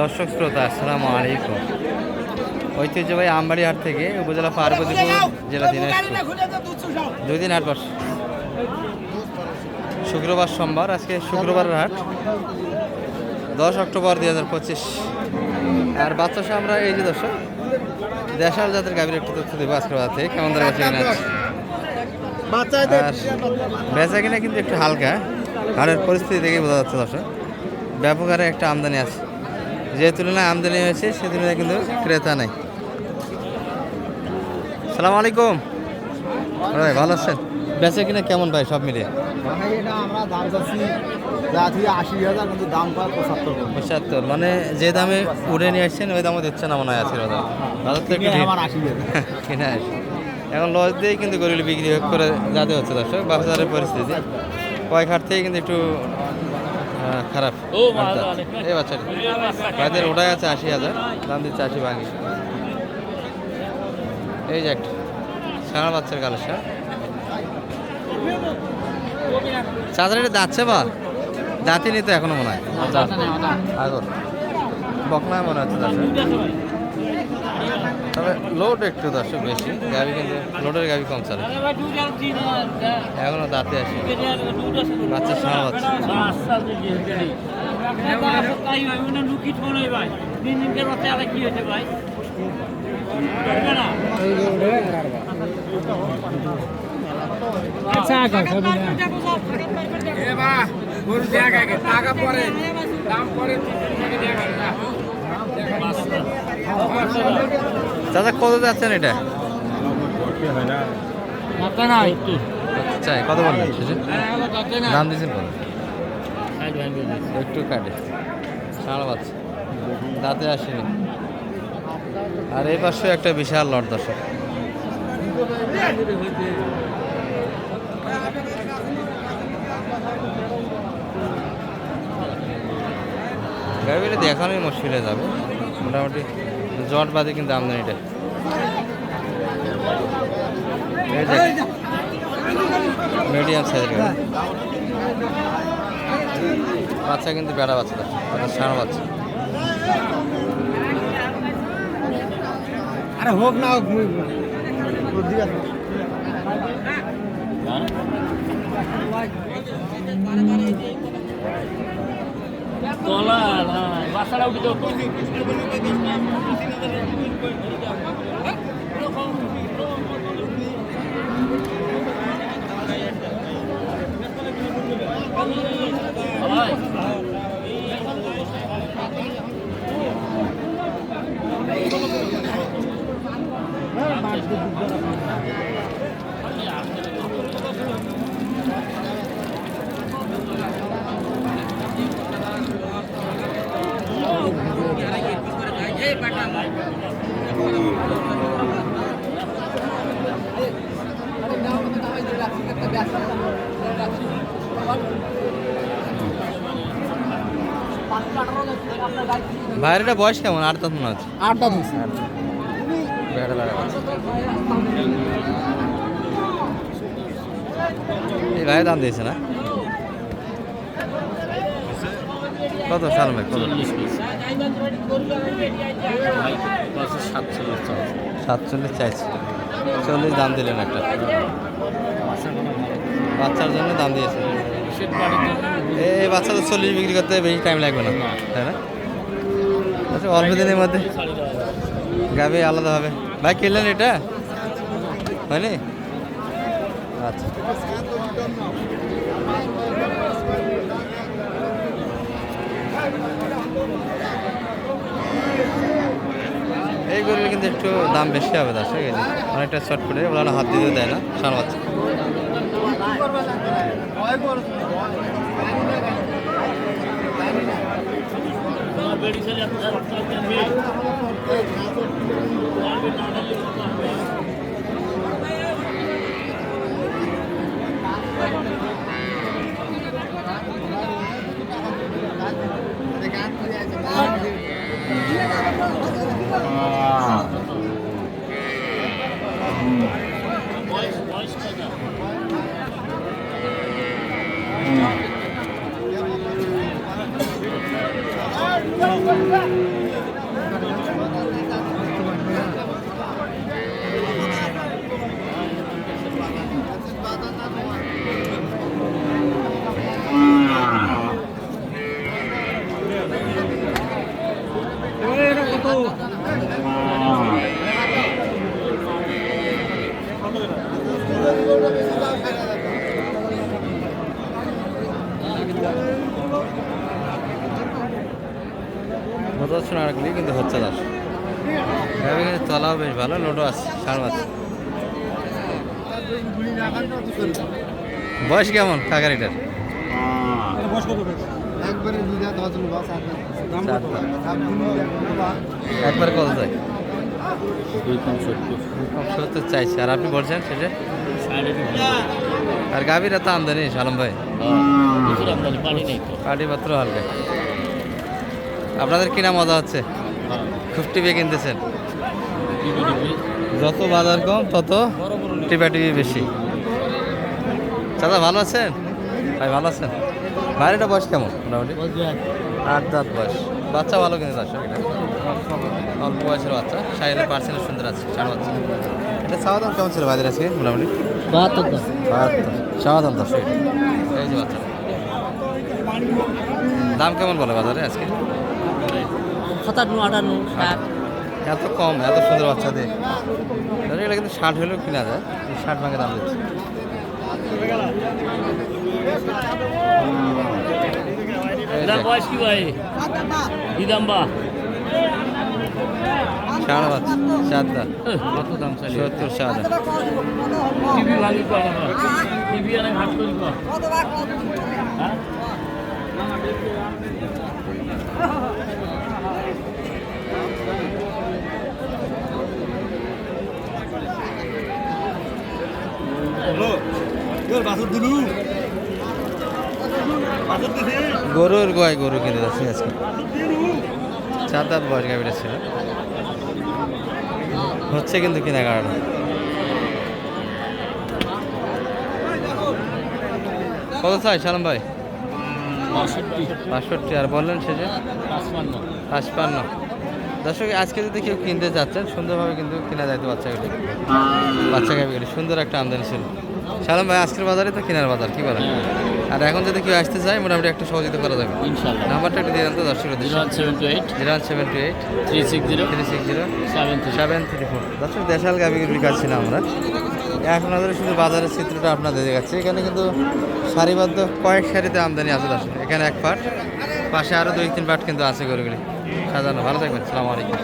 দর্শক শ্রোতা আসসালামু আলাইকুম। ঐতিহ্যবাহী আমবাড়ি হাট থেকে উপজেলা পার্বতীপুর জেলা দিনাজপুর। দুই দিন হাট বস শুক্রবার সোমবার আজকে শুক্রবারের হাট দশ অক্টোবর দুই হাজার পঁচিশ। আর বাচ্চা আমরা এই যে দর্শক দেশাল জাতের গাভীর একটু তথ্য দেবো আজকের বাজার থেকে কেমন বেচা কিনা বেচা কিনা কিন্তু একটু হালকা। হাটের পরিস্থিতি দেখেই বোঝা যাচ্ছে দর্শক। ব্যাপক হারে একটা আমদানি আছে। যে তুলনায় আমদানি হয়েছে সে তুলনায় কিন্তু ক্রেতা নাই। সালাম আলাইকুম। ভাই ভালো আছেন? বেচা কিনা কেমন ভাই সব মিলিয়ে? দাম থেকে হাজার দাম পঁচাত্তর মানে যে দামে উড়ে নিয়ে আসছেন ওই দামও দিচ্ছে না মনে হয় আজকের বাজার বাজার হাজার কিনে আসে এখন লস দিয়েই কিন্তু গরুগুলি বিক্রি করে যাতে হচ্ছে দর্শক বাজারের পরিস্থিতি। কয়েক হাট থেকে কিন্তু একটু খারাপ। এই বাচ্চাটি। বাজার ওটাই আছে আশি হাজার দাম দিচ্ছে আশি ভাঙি এই যে একটা সারা বাচ্চার কালেকশন। চাঁদের এটা দাঁতছে বা দাঁতি নিতে এখনও মনে হয়। আগর বকনা মনে হচ্ছে দর্শক তবে লোড একটু দর্শক বেশি। গাড়ি কিন্তু লোডের গাড়ি কম চলে। এখনও দাঁতে আসে বাচ্চা সারা বাচ্চা। চাচা কত যাচ্ছেন এটা? চাই কত বললেন? দাম দিয়েছেন কত? একটু কাটে। সারা বাচ্চা দাঁতে আসেনি। আর এই পাশে একটা বিশাল লট দর্শক। গাড়িটা দেখানোই মুশকিল হয়ে যাবে। মোটামুটি জট বাদে কিন্তু আমদানিটা মিডিয়াম সাইজের বাচ্চা কিন্তু বেড়া বাচ্চা তার সারা বাচ্চা। আরে হোক না হোক কলা হ্যাঁ, বাসাটা উঠে যাও All right. বাইরেটা বয়স কেমন? আর তো মনে হচ্ছে। আটটা দিচ্ছি বেড়া বেড়া এই ভাই দাম দিয়েছে না? কত? সাল ভাই কত? সাতচল্লিশ চাইছে। চল্লিশ দাম দিলেন একটা। বাচ্চার জন্য দাম দিয়েছে। এই বাচ্চাদের চল্লিশ বিক্রি করতে বেশি টাইম লাগবে না, তাই না? আচ্ছা অল্প দিনের মধ্যে গাবি আলাদা হবে। ভাই, কিনলেন এটা? হয়নি? আচ্ছা। এই গরুগুলো কিন্তু একটু দাম বেশি হবে দর্শক এই যে অনেকটা ওরা ওগুলো হাত দিতে দেয় না সারা Uh, তলাও বেশ ভালো, লোডও আছে, সার বয়স কেমন চার দাঁত। একবার কত যায় সত্তর চাইছে, আর আপনি বলছেন সেটা? আর গাভীরা তো আমদানি, সালাম ভাই। পাটি মাত্র হালকা। আপনাদের কিনা মজা হচ্ছে? খুব টিপে কিনতেছেন। যত বাজার কম তত টিপা টিপি বেশি। চাচা ভালো আছেন? ভাই ভালো আছেন? বাড়িটা বয়স কেমন? মোটামুটি? আট দাঁত বয়স। বাচ্চা ভালো কিন্তু এটা অল্প বয়সের বাচ্চা। সাইলের পার্সেন্ট সুন্দর আছে ষাট বাচ্চা। এটা চাওয়া দাম কেমন ছিল বাজারে আজকে মোটামুটি? বাহাত্তর বাহাত্তর। চাওয়া দাম দর্শক এই যে বাচ্চা। দাম কেমন বলে বাজারে আজকে? সাতান্ন আটান্ন ষাট। এত কম এত সুন্দর বাচ্চা দিয়ে ধরো এগুলো কিন্তু ষাট হলেও কিনা যায় ষাট ভাঙে দাম দিচ্ছে। বয়স কি ভাই? দিদাম্বা ষাট বাচ্চা চার দাঁত কত দাম সত্তর টিভি ভাঙি টিভি অনেক হাট করি হ্যাঁ? গরুর গোয়ায় গরু কিনে যাচ্ছে আজকে। চার দাঁত বয়স গাড়িটা ছিল। হচ্ছে কিন্তু কিনা কারণ কত চাই সালাম ভাই? বাষট্টি। আর বললেন সেটা পাঁচপান্ন। পাঁচপান্ন। দর্শক আজকে যদি কেউ কিনতে যাচ্ছেন সুন্দরভাবে কিন্তু কিনা যাইতো বাচ্চাগুলি। বাচ্চা গাভিগুলি সুন্দর একটা আমদানি ছিল। সালাম ভাই আজকের বাজারে তো কেনার বাজার কি বলেন? আর এখন যদি কেউ আসতে চায় মোটামুটি একটা সহযোগিতা করা যাবে। নাম্বারটা একটু দিয়ে দেন তো zero one seven two eight. Zero one seven two eight. Three six zero. Three six zero. Seven seven three four. দর্শক দেশাল গাভিগুলি কাটছিলাম আমরা। এখন আমাদের শুধু বাজারের চিত্রটা আপনাদের দেখাচ্ছি। এখানে কিন্তু সারিবদ্ধ কয়েক সারিতে আমদানি আছে দর্শক। এখানে এক পাট পাশে আরও দুই তিন পাট কিন্তু আছে গরুগুলি। সাজানো। ভালো থাকবেন। সালাম আলাইকুম।